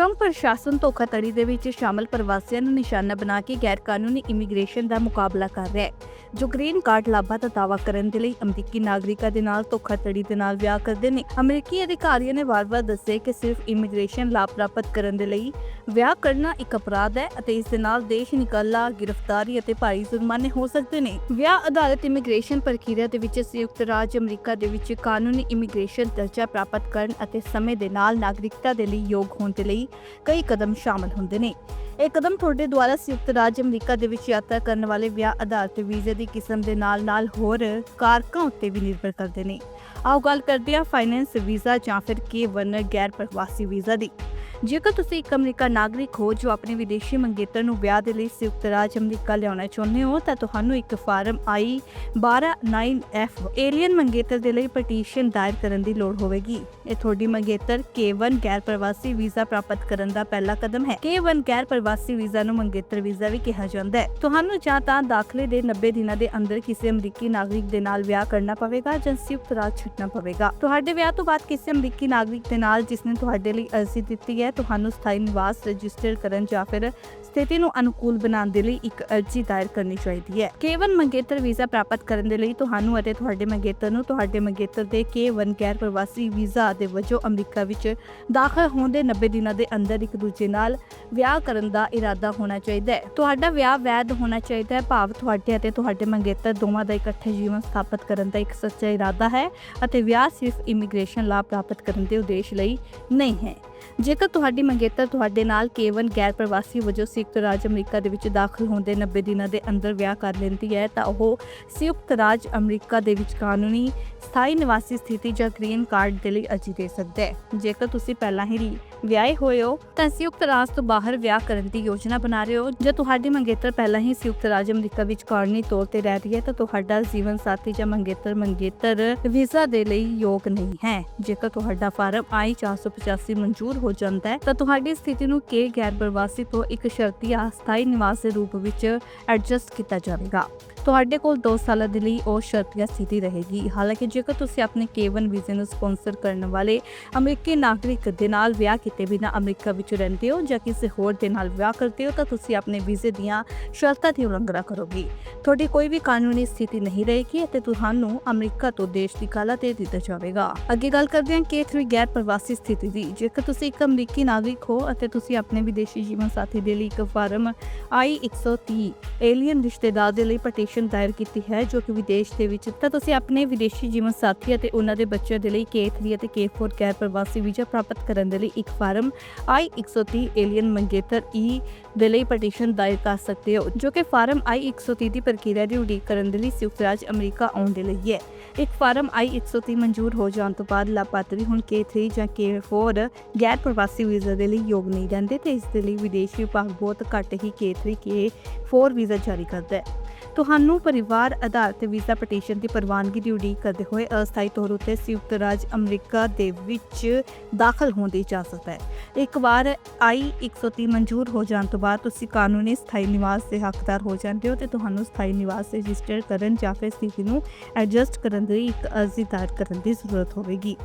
Trump ਪ੍ਰਸ਼ਾਸਨ ਧੋਖਾਧੜੀ ਦੇ ਵਿੱਚ ਸ਼ਾਮਲ ਪ੍ਰਵਾਸੀਆਂ ਨੂੰ ਨਿਸ਼ਾਨਾ ਬਣਾ ਕੇ ਗੈਰਕਾਨੂੰਨੀ ਇਮੀਗ੍ਰੇਸ਼ਨ ਦਾ ਮੁਕਾਬਲਾ ਕਰ ਰਿਹਾ ਹੈ। ਜੋ ਗ੍ਰੀਨ ਕਾਰਡ ਲਾਭਾਂ ਦਾ ਦਾਅਵਾ ਕਰਨ ਦੇ ਲਈ ਅਮਰੀਕੀ ਨਾਗਰਿਕਾਂ ਦੇ ਨਾਲ ਧੋਖਾਧੜੀ ਦੇ ਨਾਲ ਵਿਆਹ ਕਰਦੇ ਨੇ। ਅਮਰੀਕੀ ਅਧਿਕਾਰੀਆਂ ਨੇ ਵਾਰ-ਵਾਰ ਦੱਸਿਆ ਕਿ ਸਿਰਫ ਇਮੀਗ੍ਰੇਸ਼ਨ ਲਾਭ ਪ੍ਰਾਪਤ ਕਰਨ ਦੇ ਲਈ ਵਿਆਹ ਕਰਨਾ ਇੱਕ ਅਪਰਾਧ ਹੈ ਅਤੇ ਇਸ ਦੇ ਨਾਲ ਦੇਸ਼ ਨਿਕਲਣਾ ਗ੍ਰਿਫਤਾਰੀ ਅਤੇ ਭਾਰੀ ਜੁਰਮਾਨੇ ਹੋ ਸਕਦੇ ਨੇ। ਵਿਆਹ ਆਧਾਰਿਤ ਇਮੀਗ੍ਰੇਸ਼ਨ ਪ੍ਰਕਿਰਿਆ ਦੇ ਵਿੱਚ ਸੰਯੁਕਤ ਰਾਜ ਅਮਰੀਕਾ ਦੇ ਵਿੱਚ ਕਾਨੂੰਨੀ ਇਮੀਗ੍ਰੇਸ਼ਨ ਦਰਜਾ ਪ੍ਰਾਪਤ ਕਰਨ ਅਤੇ ਸਮੇਂ ਦੇ ਨਾਲ ਨਾਗਰਿਕਤਾ ਦੇ ਲਈ ਯੋਗ ਹੋਣ ਦੇ ਲਈ ਕਈ ਕਦਮ ਸ਼ਾਮਲ ਹੁੰਦੇ ਨੇ। ਇਹ ਕਦਮ ਤੁਹਾਡੇ ਦੁਆਰਾ ਸੰਯੁਕਤ ਰਾਜ ਅਮਰੀਕਾ ਦੇ ਵਿੱਚ ਯਾਤਰਾ ਕਰਨ ਵਾਲੇ ਵਿਆਹ ਆਧਾਰਿਤ ਵੀਜ਼ੇ ਦੀ ਕਿਸਮ ਦੇ ਨਾਲ-ਨਾਲ ਹੋਰ ਕਾਰਕਾਂ ਉੱਤੇ ਵੀ ਨਿਰਭਰ ਕਰਦੇ ਨੇ। ਆਓ ਗੱਲ ਕਰਦੇ ਹਾਂ ਫਾਈਨੈਂਸ ਵੀਜ਼ਾ ਜਾਂ ਫਿਰ K1 ਗੈਰ ਪ੍ਰਵਾਸੀ ਵੀਜ਼ਾ ਦੀ। ਜੇਕਰ ਤੁਸੀਂ ਇੱਕ ਅਮਰੀਕਾ ਨਾਗਰਿਕ ਹੋ ਜੋ ਆਪਣੇ ਵਿਦੇਸ਼ੀ ਮੰਗੇਤਰ ਨੂੰ ਵਿਆਹ ਦੇ ਲਈ ਸੰਯੁਕਤ ਰਾਜ ਅਮਰੀਕਾ ਲਿਆਉਣਾ ਚਾਹੁੰਦੇ ਹੋ, ਤਾਂ ਤੁਹਾਨੂੰ ਇੱਕ ਫਾਰਮ ਆਈ 129F ਏਲੀਅਨ ਮੰਗੇਤਰ ਦੇ ਲਈ ਪਟੀਸ਼ਨ ਦਾਇਰ ਕਰਨ ਦੀ ਲੋੜ ਹੋਵੇਗੀ। ਇਹ ਤੁਹਾਡੀ ਮੰਗੇਤਰ K1 ਗੈਰ ਪ੍ਰਵਾਸੀ ਵੀਜ਼ਾ ਪ੍ਰਾਪਤ ਕਰਨ ਦਾ ਪਹਿਲਾ ਕਦਮ ਹੈ। K1 ਗੈਰ ਪ੍ਰਵਾਸੀ ਵੀਜ਼ਾ ਨੂੰ ਮੰਗੇਤਰ ਵੀਜ਼ਾ ਵੀ ਕਿਹਾ ਜਾਂਦਾ ਹੈ। ਤੁਹਾਨੂੰ ਜਾਂ ਤਾਂ ਦਾਖਲੇ ਦੇ 90 ਦਿਨਾਂ ਦੇ ਅੰਦਰ ਕਿਸੇ ਅਮਰੀਕੀ ਨਾਗਰਿਕ ਦੇ ਨਾਲ ਵਿਆਹ ਕਰਨਾ ਪਵੇਗਾ ਜਾਂ ਸੰਯੁਕਤ ਰਾਜ ਛੱਡਣਾ ਪਵੇਗਾ। ਤੁਹਾਡੇ ਵਿਆਹ ਤੋਂ ਬਾਅਦ ਕਿਸੇ ਅਮਰੀਕੀ ਨਾਗਰਿਕ ਦੇ ਨਾਲ, ਜਿਸ ਨੇ ਤੁਹਾਡੇ ਲਈ ਅਰਜ਼ੀ ਦਿੱਤੀ ਹੈ ਤੁਹਾਨੂੰ ਸਥਾਈ ਨਿਵਾਸ ਰਜਿਸਟਰ ਕਰਨ ਜਾਂ ਫਿਰ ਸਥਿਤੀ ਨੂੰ ਅਨੁਕੂਲ ਬਣਾਉਣ ਦੇ ਲਈ ਇੱਕ ਅਰਜ਼ੀ ਦਾਇਰ ਕਰਨੀ ਚਾਹੀਦੀ ਹੈ। K1 ਮੰਗੇਤਰ ਵੀਜ਼ਾ ਪ੍ਰਾਪਤ ਕਰਨ ਦੇ ਲਈ ਤੁਹਾਨੂੰ ਅਤੇ ਤੁਹਾਡੇ ਮੰਗੇਤਰ ਨੂੰ ਤੁਹਾਡੇ ਮੰਗੇਤਰ ਦੇ K1 ਗੈਰ ਪ੍ਰਵਾਸੀ ਵੀਜ਼ਾ ਦੇ ਵਜੋਂ ਅਮਰੀਕਾ ਵਿੱਚ ਦਾਖਲ ਹੋਣ ਦੇ 90 ਦਿਨਾਂ ਦੇ ਅੰਦਰ ਇੱਕ ਦੂਜੇ ਨਾਲ ਵਿਆਹ ਕਰਨ ਦਾ ਇਰਾਦਾ ਹੋਣਾ ਚਾਹੀਦਾ ਹੈ। ਤੁਹਾਡਾ ਵਿਆਹ ਵੈਧ ਹੋਣਾ ਚਾਹੀਦਾ ਹੈ। ਭਾਵ ਤੁਹਾਡੇ ਅਤੇ ਤੁਹਾਡੇ ਮੰਗੇਤਰ ਦੋਵਾਂ ਦਾ ਇਕੱਠੇ ਜੀਵਨ ਸਥਾਪਿਤ ਕਰਨ ਦਾ ਇੱਕ ਸੱਚਾ ਇਰਾਦਾ ਹੈ ਅਤੇ ਵਿਆਹ ਸਿਰਫ ਇਮੀਗ੍ਰੇਸ਼ਨ ਲਾਭ ਪ੍ਰਾਪਤ ਕਰਨ ਦੇ ਉਦੇਸ਼ ਲਈ ਨਹੀਂ ਹੈ। ਜੇਕਰ ਤੁਹਾਡੀ ਮੰਗੇਤਰ ਤੁਹਾਡੇ ਨਾਲ ਕੇਵਲ ਗੈਰ ਪ੍ਰਵਾਸੀ ਵਜੋਂ ਸੰਯੁਕਤ ਰਾਜ ਅਮਰੀਕਾ ਦੇ ਵਿੱਚ ਦਾਖਲ ਹੋਣ ਦੇ 90 ਦਿਨਾਂ ਦੇ ਅੰਦਰ ਵਿਆਹ ਕਰ ਲੈਂਦੀ ਹੈ, ਤਾਂ ਉਹ ਸੰਯੁਕਤ ਰਾਜ ਅਮਰੀਕਾ ਦੇ ਵਿੱਚ ਕਾਨੂੰਨੀ, ਸਥਾਈ ਨਿਵਾਸੀ ਸਥਿਤੀ ਜਾਂ ਗ੍ਰੀਨ ਕਾਰਡ ਦੇ ਲਈ ਅਰਜ਼ੀ ਦੇ ਸਕਦਾ ਹੈ। ਜੇਕਰ ਤੁਸੀਂ ਪਹਿਲਾਂ ਹੀ ਵਿਆਹੇ ਹੋਏ ਹੋ, ਤਾਂ ਸੰਯੁਕਤ ਰਾਜ ਤੋਂ ਬਾਹਰ ਵਿਆਹ ਕਰਨ ਦੀ ਯੋਜਨਾ ਬਣਾ ਰਹੇ ਹੋ। ਜਾਂ ਤੁਹਾਡੀ ਮੰਗੇਤਰ ਪਹਿਲਾਂ ਹੀ ਸੰਯੁਕਤ ਰਾਜ ਅਮਰੀਕਾ ਵਿੱਚ ਕਾਨੂੰਨੀ ਤੌਰ ਤੇ ਰਹਿ ਰਹੀ ਹੈ, ਤਾਂ ਤੁਹਾਡਾ ਜੀਵਨ ਸਾਥੀ ਜਾਂ ਮੰਗੇਤਰ ਮੰਗੇਤਰ ਵੀਜ਼ਾ ਦੇ ਲਈ ਯੋਗ ਨਹੀਂ ਹੈ। ਜੇਕਰ ਤੁਹਾਡਾ ਫਾਰਮ I 485 ਮਨਜ਼ੂਰ ਹੋ ਜਾਂਦਾ ਹੈ, ਤਾਂ ਤੁਹਾਡੀ ਸਥਿਤੀ ਨੂੰ ਕੇ ਗੈਰ ਪ੍ਰਵਾਸੀ ਤੋਂ ਇੱਕ ਸ਼ਰਤੀਆ ਸਥਾਈ ਨਿਵਾਸ ਦੇ ਰੂਪ ਵਿੱਚ ਐਡਜਸਟ ਕੀਤਾ ਜਾਵੇਗਾ। ਤੁਹਾਡੇ ਕੋਲ 2 ਸਾਲਾਂ ਦੇ ਲਈ ਉਹ ਸ਼ਰਤੀਆ ਸਥਿਤੀ ਰਹੇਗੀ। ਹਾਲਾਂਕਿ ਜੇਕਰ ਤੁਸੀਂ ਆਪਣੇ K1 ਵੀਜ਼ੇ ਨੂੰ ਸਪਾਂਸਰ ਕਰਨ ਵਾਲੇ ਅਮਰੀਕੀ ਨਾਗਰਿਕ ਦੇ ਨਾਲ ਵਿਆਹ ਕੀਤੇ ਬਿਨਾਂ ਅਮਰੀਕਾ ਵਿੱਚ ਰਹਿੰਦੇ ਹੋ ਜਾਂ ਕਿਸੇ ਹੋਰ ਦੇ ਨਾਲ ਵਿਆਹ ਕਰਦੇ ਹੋ ਤਾਂ ਤੁਸੀਂ ਆਪਣੇ ਵੀਜ਼ੇ ਦੀਆਂ ਸ਼ਰਤਾਂ ਦੀ ਉਲੰਘਣਾ ਕਰੋਗੇ। ਤੁਹਾਡੀ ਕੋਈ ਵੀ ਕਾਨੂੰਨੀ ਸਥਿਤੀ ਨਹੀਂ ਰਹੇਗੀ ਅਤੇ ਤੁਹਾਨੂੰ ਅਮਰੀਕਾ ਤੋਂ ਦੇਸ਼ ਦੀ ਕਾਲਾ ਦੇ ਦਿੱਤਾ ਜਾਵੇਗਾ। ਅੱਗੇ ਗੱਲ ਕਰਦੇ ਹਾਂ K3 ਗੈਰ ਪ੍ਰਵਾਸੀ ਸਥਿਤੀ ਦੀ। ਜੇਕਰ ਤੁਸੀਂ ਇੱਕ ਅਮਰੀਕੀ ਨਾਗਰਿਕ ਹੋ ਅਤੇ ਤੁਸੀਂ ਆਪਣੇ ਵਿਦੇਸ਼ੀ ਜੀਵਨ ਸਾਥੀ ਦੇ ਲਈ ਇੱਕ ਫਾਰਮ I-130 ਏਲੀਅਨ ਰਿਸ਼ਤੇਦਾਰ ਦੇ ਲਈ ਪਟੀਸ਼ਨ ਦਾਇਰ ਕੀਤੀ ਹੈ ਜੋ ਕਿ ਵਿਦੇਸ਼ ਦੇ ਵਿੱਚ, ਤਾਂ ਤੁਸੀਂ ਆਪਣੇ ਵਿਦੇਸ਼ੀ ਜੀਵਨ ਸਾਥੀ ਅਤੇ ਉਹਨਾਂ ਦੇ ਬੱਚਿਆਂ ਦੇ ਲਈ K3 ਅਤੇ K4 ਗੈਰ ਪ੍ਰਵਾਸੀ ਵੀਜ਼ਾ ਪ੍ਰਾਪਤ ਕਰਨ ਦੇ ਲਈ ਇੱਕ ਫਾਰਮ I-130 ਏਲੀਅਨ ਮੰਗੇਤਰ E ਦੇ ਲਈ ਪਟੀਸ਼ਨ ਦਾਇਰ ਕਰ ਸਕਦੇ ਹੋ, ਜੋ ਕਿ ਫਾਰਮ I-130 ਦੀ ਪ੍ਰਕਿਰਿਆ ਦੀ ਉਡੀਕ ਕਰਨ ਦੇ ਲਈ ਸੰਯੁਕਤ ਰਾਜ ਅਮਰੀਕਾ ਆਉਣ ਦੇ ਲਈ ਹੈ। ਇੱਕ ਫਾਰਮ I-130 ਮਨਜ਼ੂਰ ਹੋ ਜਾਣ ਤੋਂ ਬਾਅਦ ਲਾਭਪਾਤਰੀ ਹੁਣ K3 ਜਾਂ K4 ਗੈਰ ਪ੍ਰਵਾਸੀ ਵੀਜ਼ਾ ਦੇ ਲਈ ਯੋਗ ਨਹੀਂ ਰਹਿੰਦੇ, ਤੇ ਇਸ ਦੇ ਲਈ ਵਿਦੇਸ਼ ਵਿਭਾਗ ਬਹੁਤ ਘੱਟ ਹੀ K3 K4 ਵੀਜ਼ਾ ਜਾਰੀ ਕਰਦਾ ਹੈ। ਤੁਹਾਨੂੰ ਪਰਿਵਾਰ ਆਧਾਰਿਤ ਵੀਜ਼ਾ ਪਟੀਸ਼ਨ ਦੀ ਪ੍ਰਵਾਨਗੀ ਦੀ ਉਡੀਕ ਕਰਦੇ ਹੋਏ ਅਸਥਾਈ ਤੌਰ ਉੱਤੇ ਸੰਯੁਕਤ ਰਾਜ ਅਮਰੀਕਾ ਦੇ ਵਿੱਚ ਦਾਖਲ ਹੋਣ ਦੀ ਇਜਾਜ਼ਤ ਹੈ। ਇੱਕ ਵਾਰ I-130 ਮਨਜ਼ੂਰ ਹੋ ਜਾਣ ਤੋਂ ਬਾਅਦ ਤੁਸੀਂ ਕਾਨੂੰਨੀ ਸਥਾਈ ਨਿਵਾਸ ਦੇ ਹੱਕਦਾਰ ਹੋ ਜਾਂਦੇ ਹੋ ਤੇ ਤੁਹਾਨੂੰ ਸਥਾਈ ਨਿਵਾਸ ਰਜਿਸਟਰ ਕਰਨ ਜਾਂ ਫਿਰ ਸਥਿਤੀ ਨੂੰ ਐਡਜਸਟ ਕਰਨ ਲਈ ਇੱਕ ਅਰਜ਼ੀ ਦਾਇਰ ਕਰਨ ਦੀ ਜ਼ਰੂਰਤ ਹੋਵੇਗੀ।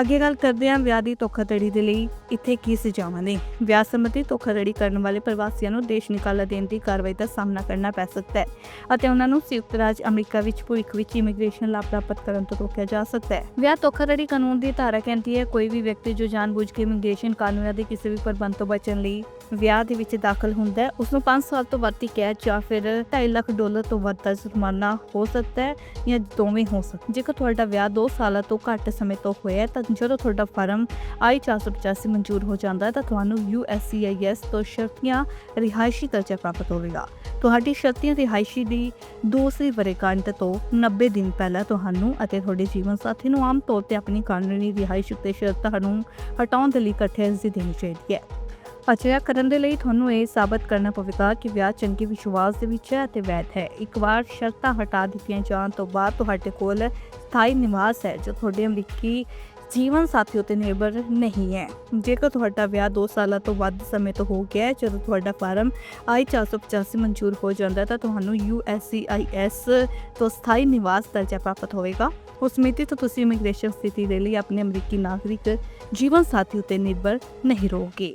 ਅੱਗੇ ਗੱਲ ਕਰਦੇ ਹਾਂ ਵਿਆਹ ਦੀ ਧੋਖਾਧੜੀ ਦੇ ਲਈ, ਇੱਥੇ ਕੀ ਸਜ਼ਾਵਾਂ ਨੇ? ਵਿਆਹ ਸੰਬੰਧੀ ਧੋਖਾਧੜੀ ਕਰਨ ਵਾਲੇ ਪ੍ਰਵਾਸੀਆਂ ਨੂੰ ਦੇਸ਼ ਨਿਕਾਲਾ ਦੇਣ ਦੀ ਕਾਰਵਾਈ ਦਾ ਸਾਹਮਣਾ ਕਰਨਾ ਪੈ ਸਕਦਾ ਹੈ ਅਤੇ ਉਹਨਾਂ ਨੂੰ ਸੰਯੁਕਤ ਰਾਜ ਅਮਰੀਕਾ ਵਿੱਚ ਭਵਿੱਖ ਵਿੱਚ ਇਮੀਗ੍ਰੇਸ਼ਨ ਲਾਭ ਪ੍ਰਾਪਤ ਕਰਨ ਤੋਂ ਰੋਕਿਆ ਜਾ ਸਕਦਾ ਹੈ। ਵਿਆਹ ਧੋਖਾਧੜੀ ਕਾਨੂੰਨ ਦੀ ਧਾਰਾ ਕਹਿੰਦੀ ਹੈ, ਕੋਈ ਵੀ ਵਿਅਕਤੀ ਜੋ ਜਾਣਬੁੱਝ ਕੇ ਇਮੀਗ੍ਰੇਸ਼ਨ ਕਾਨੂੰਨਾਂ ਦੇ ਕਿਸੇ ਵੀ ਪ੍ਰਬੰਧ ਤੋਂ ਬਚਣ ਲਈ ਵਿਆਹ ਦੇ ਵਿੱਚ ਦਾਖਲ ਹੁੰਦਾ ਹੈ। ਉਸ ਨੂੰ 5 ਸਾਲ ਤੋਂ ਵੱਧ ਦੀ ਕੈਦ ਜਾਂ ਫਿਰ 2.5 ਲੱਖ ਡਾਲਰ ਤੋਂ ਵੱਧ ਦਾ ਜੁਰਮਾਨਾ ਹੋ ਸਕਦਾ ਹੈ ਜਾਂ ਦੋਵੇਂ ਹੋ ਸਕਦੇ ਜੇਕਰ ਤੁਹਾਡਾ ਵਿਆਹ 2 ਸਾਲਾਂ ਤੋਂ ਘੱਟ ਸਮੇਂ ਤੋਂ ਹੋਇਆ ਤਾਂ ਜਦੋਂ ਤੁਹਾਡਾ ਫਾਰਮ I-485 ਮਨਜ਼ੂਰ ਹੋ ਜਾਂਦਾ ਹੈ, ਤਾਂ ਤੁਹਾਨੂੰ USCIS ਤੋਂ ਸ਼ਰਤੀਆਂ ਰਿਹਾਇਸ਼ੀ ਦਰਜਾ ਪ੍ਰਾਪਤ ਹੋਵੇਗਾ। ਤੁਹਾਡੀ ਸ਼ਰਤੀਆਂ ਰਿਹਾਇਸ਼ੀ ਦੀ ਦੂਸਰੀ ਵਰੇਗੰਢ ਤੋਂ 90 ਦਿਨ ਪਹਿਲਾਂ ਤੁਹਾਨੂੰ ਅਤੇ ਤੁਹਾਡੇ ਜੀਵਨ ਸਾਥੀ ਨੂੰ ਆਮ ਤੌਰ ਤੇ ਆਪਣੀ ਕਾਨੂੰਨੀ ਰਿਹਾਇਸ਼ ਉੱਤੇ ਸ਼ਰਤਾਂ ਨੂੰ ਹਟਾਉਣ ਦੇ ਲਈ ਇਕੱਠੇ ਅਰਜ਼ੀ ਦੇਣੀ ਚਾਹੀਦੀ ਹੈ। ਅਜਿਹਾ ਕਰਨ ਦੇ ਲਈ ਤੁਹਾਨੂੰ ਇਹ ਸਾਬਤ ਕਰਨਾ ਪਵੇਗਾ ਕਿ ਵਿਆਹ ਚੰਗੇ ਵਿਸ਼ਵਾਸ ਦੇ ਵਿੱਚ ਹੈ ਅਤੇ ਵੈਧ ਹੈ। ਇੱਕ ਵਾਰ ਸ਼ਰਤਾਂ ਹਟਾ ਦਿੱਤੀਆਂ ਜਾਣ ਤੋਂ ਬਾਅਦ ਤੁਹਾਡੇ ਕੋਲ ਸਥਾਈ ਨਿਵਾਸ ਹੈ, ਜੋ ਤੁਹਾਡੇ ਅਮਰੀਕੀ ਜੀਵਨ ਸਾਥੀ ਉਤੇ ਨਿਰਭਰ ਨਹੀਂ ਹੈ। ਜੇਕਰ ਤੁਹਾਡਾ ਵਿਆਹ 2 ਸਾਲਾਂ ਤੋਂ ਵੱਧ ਸਮੇਂ ਤੋਂ ਹੋ ਗਿਆ ਹੈ, ਜਦੋਂ ਤੁਹਾਡਾ ਫਾਰਮ I-485 ਮਨਜ਼ੂਰ ਹੋ ਜਾਂਦਾ ਤਾਂ ਤੁਹਾਨੂੰ USCIS ਤੋਂ ਸਥਾਈ ਨਿਵਾਸ ਦਰਜਾ ਪ੍ਰਾਪਤ ਹੋਵੇਗਾ। ਉਸ ਮਿਤੀ ਤੋਂ ਤੁਸੀਂ ਇਮੀਗ੍ਰੇਸ਼ਨ ਸਥਿਤੀ ਦੇ ਲਈ ਆਪਣੇ ਅਮਰੀਕੀ ਨਾਗਰਿਕ ਜੀਵਨ ਸਾਥੀ ਉਤੇ ਨਿਰਭਰ ਨਹੀਂ ਰਹੋਗੇ।